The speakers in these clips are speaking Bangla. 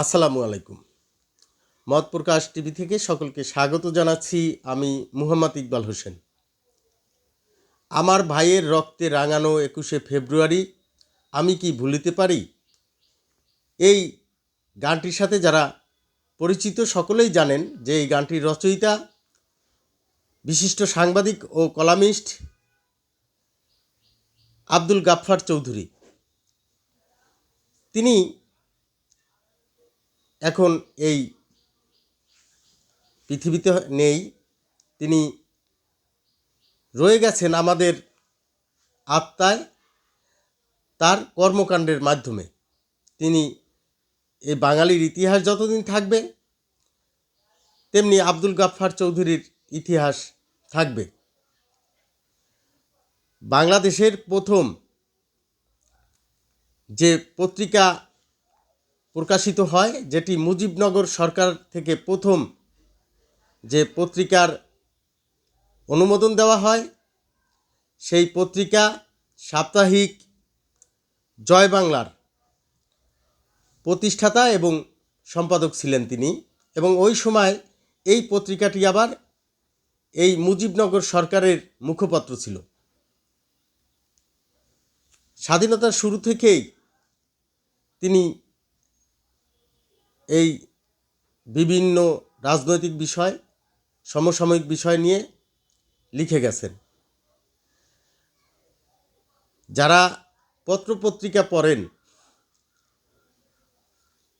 আসসালামু আলাইকুম। মত প্রকাশ টিভি থেকে সকলকে স্বাগত জানাচ্ছি আমি মুহাম্মদ ইকবাল হোসেন। আমার ভাইয়ের রক্তে রাঙানো একুশে ফেব্রুয়ারি, আমি কি ভুলিতে পারি? এই গানটির সাথে যারা পরিচিত সকলেই জানেন যে এই গানটির রচয়িতা, বিশিষ্ট সাংবাদিক ও কলামিস্ট আব্দুল গাফফার চৌধুরী। তিনি এখন এই পৃথিবীতে নেই, তিনি রয়ে গেছেন আমাদের আত্মায়, তার কর্মকাণ্ডের মাধ্যমে। তিনি এই বাঙালির ইতিহাস যতদিন থাকবে, তেমনি আব্দুল গাফফার চৌধুরীর ইতিহাস থাকবে। বাংলাদেশের প্রথম যে পত্রিকা প্রকাশিত হয়, যেটি মুজিবনগর সরকার থেকে প্রথম যে পত্রিকার অনুমোদন দেওয়া হয়, সেই পত্রিকা সাপ্তাহিক জয় বাংলার প্রতিষ্ঠাতা এবং সম্পাদক ছিলেন তিনি। এবং ওই সময় এই পত্রিকাটি আবার এই মুজিবনগর সরকারের মুখপত্র ছিল। স্বাধীনতার শুরু থেকেই তিনি এই বিভিন্ন রাজনৈতিক বিষয়, সমসাময়িক বিষয় নিয়ে লিখে গেছেন। যারা পত্রপত্রিকা পড়েন,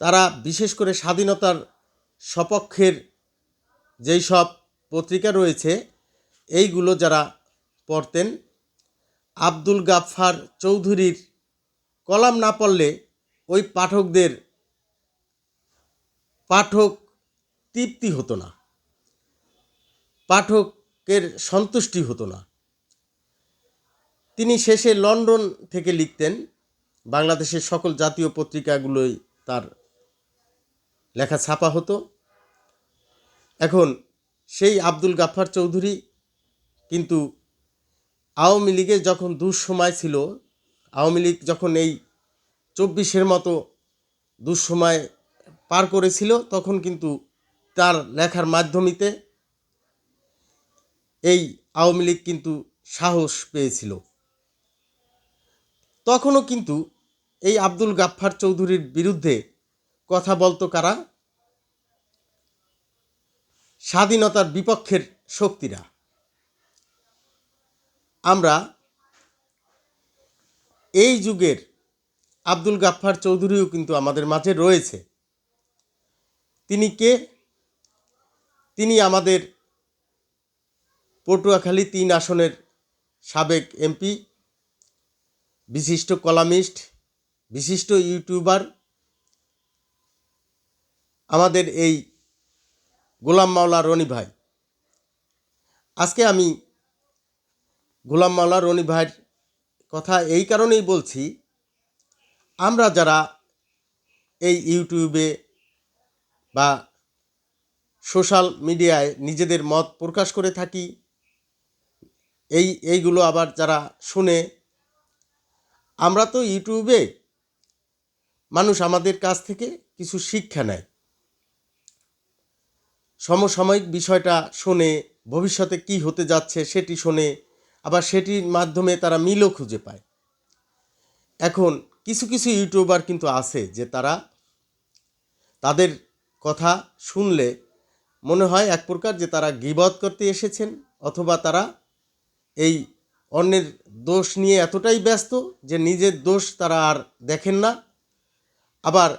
তারা বিশেষ করে স্বাধীনতার সপক্ষের যেই সব পত্রিকা রয়েছে, এইগুলো যারা পড়তেন, আব্দুল গাফফার চৌধুরীর কলাম না পড়লে ওই পাঠকদের পাঠক তৃপ্তি হতো না। পাঠকের সন্তুষ্টি হতো না। তিনি শেষে লন্ডন থেকে লিখতেন, বাংলাদেশের সকল জাতীয় পত্রিকাগুলোই তার লেখা ছাপা হতো। এখন সেই আব্দুল গাফফার চৌধুরী কিন্তু আওয়ামী লীগের যখন দুঃসময় ছিল, আওয়ামী লীগ যখন এই চব্বিশের মতো দুঃসময় পার করেছিল, তখন কিন্তু তার লেখার মাধ্যমিতে এই আওয়ামী লীগ কিন্তু সাহস পেয়েছিল। তখনও কিন্তু এই আব্দুল গাফফার চৌধুরীর বিরুদ্ধে কথা বলতো কারা? স্বাধীনতার বিপক্ষের শক্তিরা। আমরা এই যুগের আব্দুল গাফফার চৌধুরীও কিন্তু আমাদের মাঝে রয়েছে। তিনি কে? তিনি আমাদের পটুয়াখালী তিন আসনের সাবেক এমপি, বিশিষ্ট কলামিস্ট, বিশিষ্ট ইউটিউবার। আমাদের এই গোলাম মাওলা রনি ভাই। আজকে আমি গোলাম মাওলা রনি ভাইয়ের কথা এই কারণেই বলছি, আমরা যারা এই ইউটিউবে বা সোশ্যাল মিডিয়ায় নিজেদের মত প্রকাশ করে থাকি। এই, এইগুলো আবার যারা শুনে, আমরা তো ইউটিউবে মানুষ আমাদের কাছ থেকে কিছু শিক্ষা নেয়। সমসাময়িক বিষয়টা শোনে, ভবিষ্যতে কি হতে যাচ্ছে সেটি শোনে, আবার সেটির মাধ্যমে তারা মিলও খুঁজে পায়। এখন কিছু কিছু ইউটিউবার কিন্তু আছে যে তারা তাদের কথা শুনলে মনে হয় এক প্রকার যে তারা গিবত করতে এসেছেন অথবা তারা এই অন্যের দোষ নিয়ে এতটাই ব্যস্ত যে নিজের দোষ তারা আর দেখেন না। আবার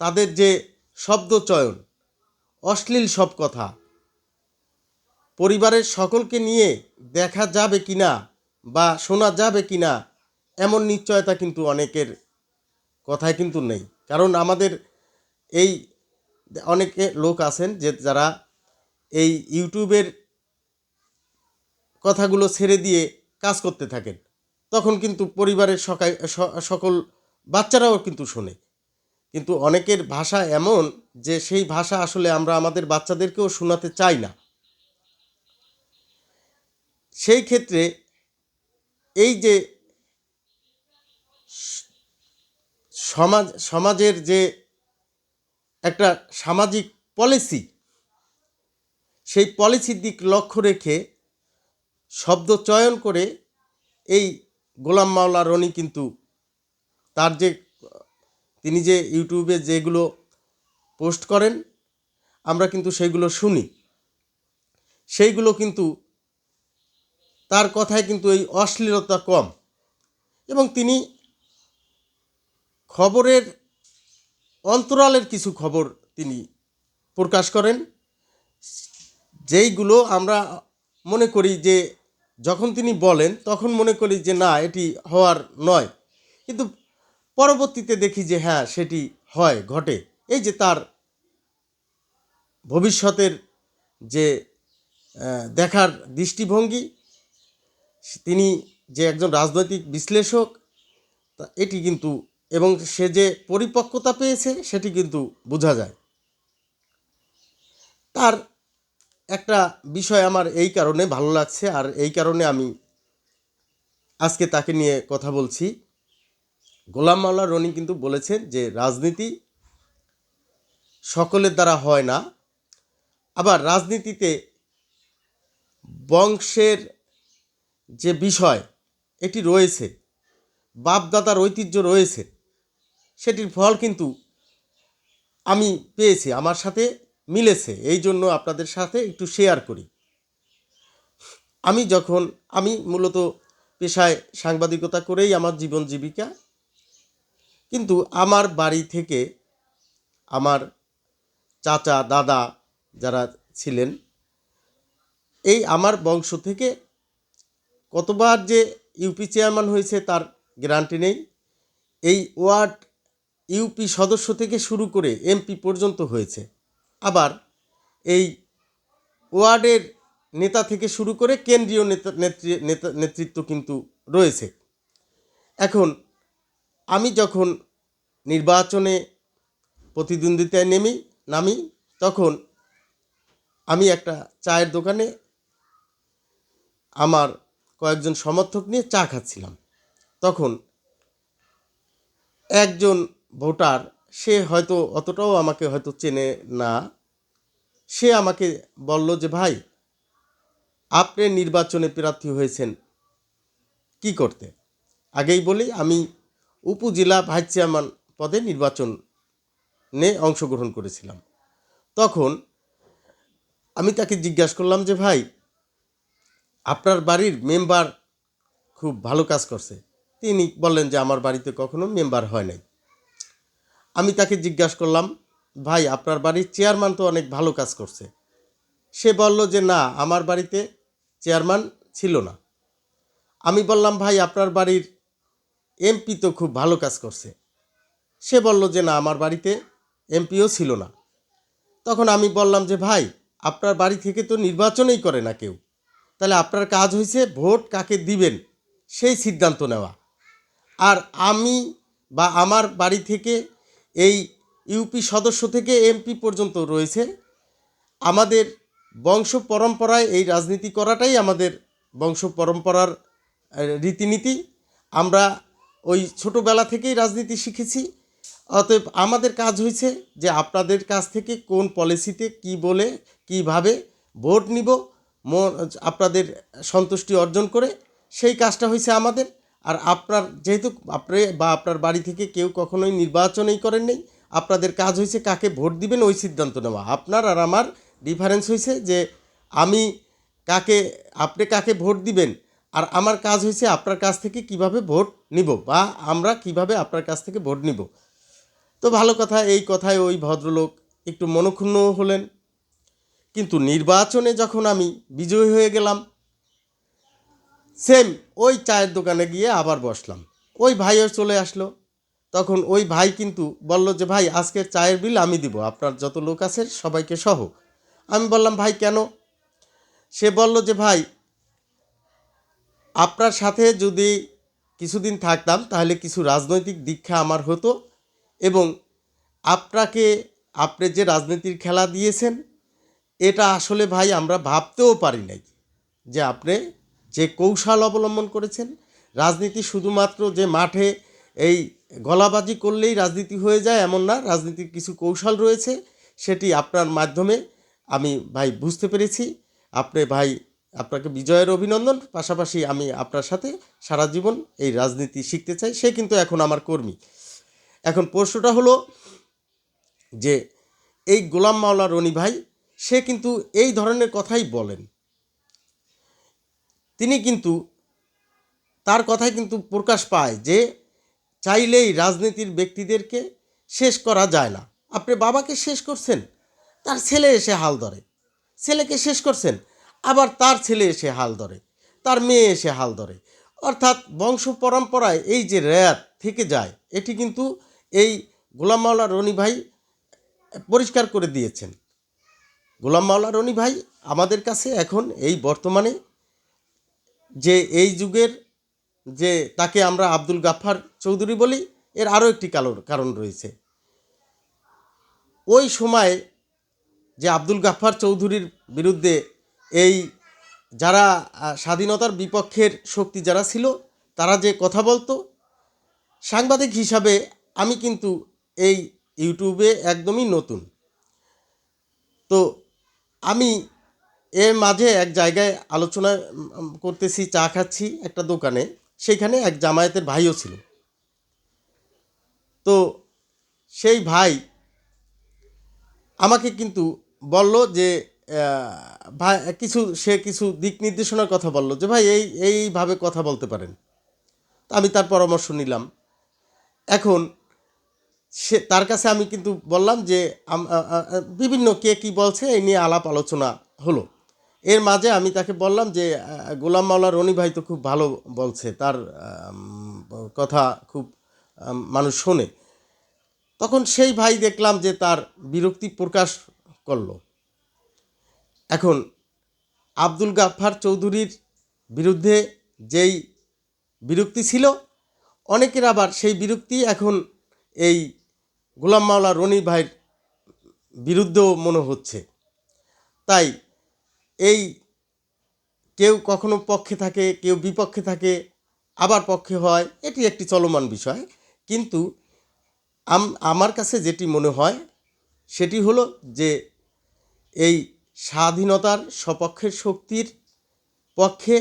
তাদের যে শব্দ চয়ন, অশ্লীল সব কথা, পরিবারের সকলকে নিয়ে দেখা যাবে কি না বা শোনা যাবে কি না, এমন নিশ্চয়তা কিন্তু অনেকের কথায় কিন্তু নেই। কারণ আমাদের এই অনেকে লোক আছেন যে যারা এই ইউটিউবের কথাগুলো ছেড়ে দিয়ে কাজ করতে থাকেন। তখন কিন্তু পরিবারের সকাই সকল বাচ্চারাও কিন্তু শোনে। কিন্তু অনেকের ভাষা এমন যে সেই ভাষা আসলে আমরা আমাদের বাচ্চাদেরকেও শোনাতে চাই না। সেই ক্ষেত্রে এই যে সমাজ, সমাজের যে একটা সামাজিক পলিসি সেই পলিসির দিক লক্ষ্য রেখে শব্দ চয়ন করে এই গোলাম মাওলা রনি কিন্তু তার যে, তিনি যে ইউটিউবে যেগুলো পোস্ট করেন, আমরা কিন্তু সেইগুলো শুনি। সেইগুলো কিন্তু তার কথায় কিন্তু এই অশ্লীলতা কম। এবং তিনি খবরের অন্তরালের কিছু খবর তিনি প্রকাশ করেন। যেইগুলো আমরা মনে করি যে যখন তিনি বলেন, তখন মনে করি যে না, এটি হওয়ার নয়। কিন্তু পরবর্তীতে দেখি যে হ্যাঁ সেটি হয়, ঘটে। এই যে তার ভবিষ্যতের যে দেখার দৃষ্টিভঙ্গি, তিনি যে একজন রাজনৈতিক বিশ্লেষক, তা এটি কিন্তু এবং সে যে পরিপক্কতা পেয়েছে, সেটি কিন্তু বোঝা যায়। তার একটা বিষয় আমার এই কারণে ভালো লাগছে, আর এই কারণে আমি আজকে তাকে নিয়ে কথা বলছি। গোলাম মাওলা রনি কিন্তু বলেছেন যে, রাজনীতি সকলের দ্বারা হয় না। আবার রাজনীতিতে বংশের যে বিষয়, এটি রয়েছে। বাপদাদার ঐতিহ্য রয়েছে। সেটির ফল কিন্তু আমি পেয়েছি, আমার সাথে মিলেছে। এই জন্য আপনাদের সাথে একটু শেয়ার করি। আমি যখন, আমি মূলত পেশায় সাংবাদিকতা করেই আমার জীবন জীবিকা, কিন্তু আমার বাড়ি থেকে আমার চাচা, দাদা যারা ছিলেন, এই আমার বংশ থেকে কতবার যে ইউপি চেয়ারম্যান হয়েছে তার গ্যারান্টি নেই। এই ওয়ার্ড ইউপি সদস্য থেকে শুরু করে এমপি পর্যন্ত হয়েছে। আবার এই ওয়ার্ডের নেতা থেকে শুরু করে কেন্দ্রীয় নেতা নেতা, নেতৃত্ব কিন্তু রয়েছে। এখন আমি যখন নির্বাচনে প্রতিদ্বন্দ্বিতায় নেমি, নামি, তখন আমি একটা চায়ের দোকানে আমার কয়েকজন সমর্থক নিয়ে চা খাচ্ছিলাম। তখন একজন ভোটার, সে হয়তো অতটাও আমাকে হয়তো চেনে না। সে আমাকে বলল যে, ভাই, আপনি নির্বাচনে প্রার্থী হয়েছেন, কি করতে? আগেই বলি, আমি উপজেলা ভাইস চেয়ারম্যান পদে নির্বাচনে অংশগ্রহণ করেছিলাম। তখন আমি তাকে জিজ্ঞাসা করলাম যে, ভাই, আপনার বাড়ির মেম্বার খুব ভালো কাজ করছে। তিনি বললেন যে, আমার বাড়িতে কখনো মেম্বার হয় নাই। আমি তাকে জিজ্ঞাসা করলাম, ভাই, আপনার বাড়ির চেয়ারম্যান তো অনেক ভালো কাজ করছে। সে বলল যে, না, আমার বাড়িতে চেয়ারম্যান ছিল না। আমি বললাম, ভাই, আপনার বাড়ির এমপি তো খুব ভালো কাজ করছে। সে বলল যে, না, আমার বাড়িতে এমপিও ছিল না। তখন আমি বললাম যে, ভাই, আপনার বাড়ি থেকে তো নির্বাচনই করে না কেউ। তাহলে আপনার কাজ হয়েছে ভোট কাকে দিবেন, সেই সিদ্ধান্ত নেওয়া। আর আমি বা আমার বাড়ি থেকে এই ইউপি সদস্য থেকে এমপি পর্যন্ত রয়েছে। আমাদের বংশ পরম্পরায় এই রাজনীতি করাটাই আমাদের বংশ পরম্পরার রীতিনীতি। আমরা ওই ছোটোবেলা থেকেই রাজনীতি শিখেছি। অতএব আমাদের কাজ হয়েছে যে আপনাদের কাছ থেকে কোন পলিসিতে কি বলে, কীভাবে ভোট নিব আপনাদের সন্তুষ্টি অর্জন করে সেই কাজটা হয়েছে আমাদের। আর আপনার যেহেতু আপনি বা আপনার বাড়ি থেকে কেউ কখনোই নির্বাচনই করেন নাই, আপনাদের কাজ হয়েছে কাকে ভোট দিবেন ওই সিদ্ধান্ত নেওয়া। আপনার আর আমার ডিফারেন্স হয়েছে যে আমি কাকে, আপনি কাকে ভোট দিবেন আর আমার কাজ হয়েছে আপনার কাছ থেকে কীভাবে ভোট নিব বা আমরা কীভাবে আপনার কাছ থেকে ভোট নিব। তো ভালো কথা, এই কথায় ওই ভদ্রলোক একটু মনক্ষুণ্ণ হলেন। কিন্তু নির্বাচনে যখন আমি বিজয়ী হয়ে গেলাম সেম ওই চায়ের দোকানে গিয়ে আবার বসলাম। ওই ভাইও চলে আসলো। তখন ওই ভাই কিন্তু বলল যে, ভাই আজকের চায়ের বিল আমি দিব। আপনার যত লোক আছে সবাইকে সহ। আমি বললাম, ভাই, কেন? সে বলল যে, ভাই, আপনার সাথে যদি কিছুদিন থাকতাম তাহলে কিছু রাজনৈতিক দীক্ষা আমার হতো এবং আপনাকে, আপনি যে রাজনীতির খেলা দিয়েছেন, এটা আসলে, ভাই, আমরা ভাবতেও পারি নাই যে আপনি যে কৌশল অবলম্বন করেছেন, রাজনীতি শুধুমাত্র যে মাঠে এই গলাবাজি করলেই রাজনীতি হয়ে যায় এমন না, রাজনীতির কিছু কৌশল রয়েছে, সেটি আপনার মাধ্যমে আমি ভাই বুঝতে পেরেছি। আপনি ভাই, আপনাকে বিজয়ের অভিনন্দন, পাশাপাশি আমি আপনার সাথে সারা জীবন এই রাজনীতি শিখতে চাই, সে কিন্তু এখন আমার কর্মী। এখন প্রশ্নটা হলো যে, এই গোলাম মাওলা রনি ভাই, সে কিন্তু এই ধরনের কথাই বলেন। তিনি কিন্তু তার কথাই কিন্তু প্রকাশ পায় যে চাইলেই রাজনীতির ব্যক্তিদেরকে শেষ করা যায় না। আপনি বাবাকে শেষ করছেন, তার ছেলে এসে হাল ধরে। ছেলেকে শেষ করছেন, আবার তার ছেলে এসে হাল ধরে, তার মেয়ে এসে হাল ধরে। অর্থাৎ বংশ পরম্পরায় এই যে রেয়াত থেকে যায়, এটি কিন্তু এই গোলাম মাওলা রনি ভাই পরিষ্কার করে দিয়েছেন। গোলাম মাওলা রনি ভাই আমাদের কাছে এখন এই বর্তমানে যে এই যুগের যে তাকে আমরা আব্দুল গাফফার চৌধুরী বলি, এর আরও একটি কারণ কারণ রয়েছে। ওই সময় যে আব্দুল গাফফার চৌধুরীর বিরুদ্ধে এই যারা স্বাধীনতার বিপক্ষের শক্তি যারা ছিল, তারা যে কথা বলতো, সাংবাদিক হিসাবে আমি কিন্তু এই ইউটিউবে একদমই নতুন। তো আমি এর মাঝে এক জায়গায় আলোচনা করতেছি, চা খাচ্ছি একটা দোকানে। সেইখানে এক জামায়াতের ভাইও ছিল। তো সেই ভাই আমাকে কিন্তু বলল যে ভাই, কিছু, সে কিছু দিক নির্দেশনার কথা বলল যে, ভাই, এই, এইভাবে কথা বলতে পারেন। আমি তার পরামর্শ নিলাম। এখন সে, তার কাছে আমি কিন্তু বললাম যে বিভিন্ন কে কি বলছে, এই নিয়ে আলাপ আলোচনা হলো। এর মাঝে আমি তাকে বললাম যে গোলাম মাওলা রনি ভাই তো খুব ভালো বলছে, তার কথা খুব মানুষ শোনে। তখন সেই ভাই দেখলাম যে তার বিরক্তি প্রকাশ করল। এখন আব্দুল গাফফার চৌধুরীর বিরুদ্ধে যেই বিরক্তি ছিল, অনেকের আবার সেই বিরক্তি এখন এই গোলাম মাওলা রনি ভাইয়ের বিরুদ্ধেও মনে হচ্ছে। তাই এই কেউ কখনো পক্ষে থাকে, কেউ বিপক্ষে থাকে, আবার পক্ষে হয়, এটি একটি চলমান বিষয়। কিন্তু আমার কাছে যেটি মনে হয়, সেটি হলো যে এই স্বাধীনতার সপক্ষের শক্তির পক্ষে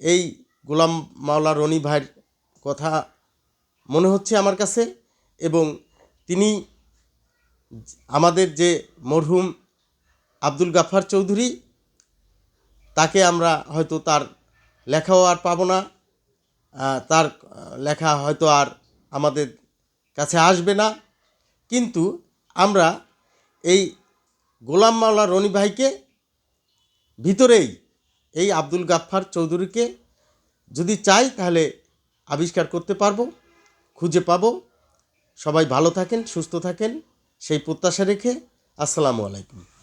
এই গোলাম মাওলা রনি ভাইয়ের কথা মনে হচ্ছে আমার কাছে এবং তিনি আমাদের যে মরহুম আব্দুল গাফার চৌধুরী তাকে আমরা হয়তো তার লেখাও আর পাবো না তার লেখা হয়তো আর আমাদের কাছে আসবে না। কিন্তু আমরা এই গোলাম মাওলা রনি ভাইকে ভিতরেই এই আব্দুল গাফফার চৌধুরীকে যদি চাই তাহলে আবিষ্কার করতে পারব, খুঁজে পাবো। সবাই ভালো থাকেন, সুস্থ থাকেন, সেই প্রত্যাশা রেখে আসসালামু আলাইকুম।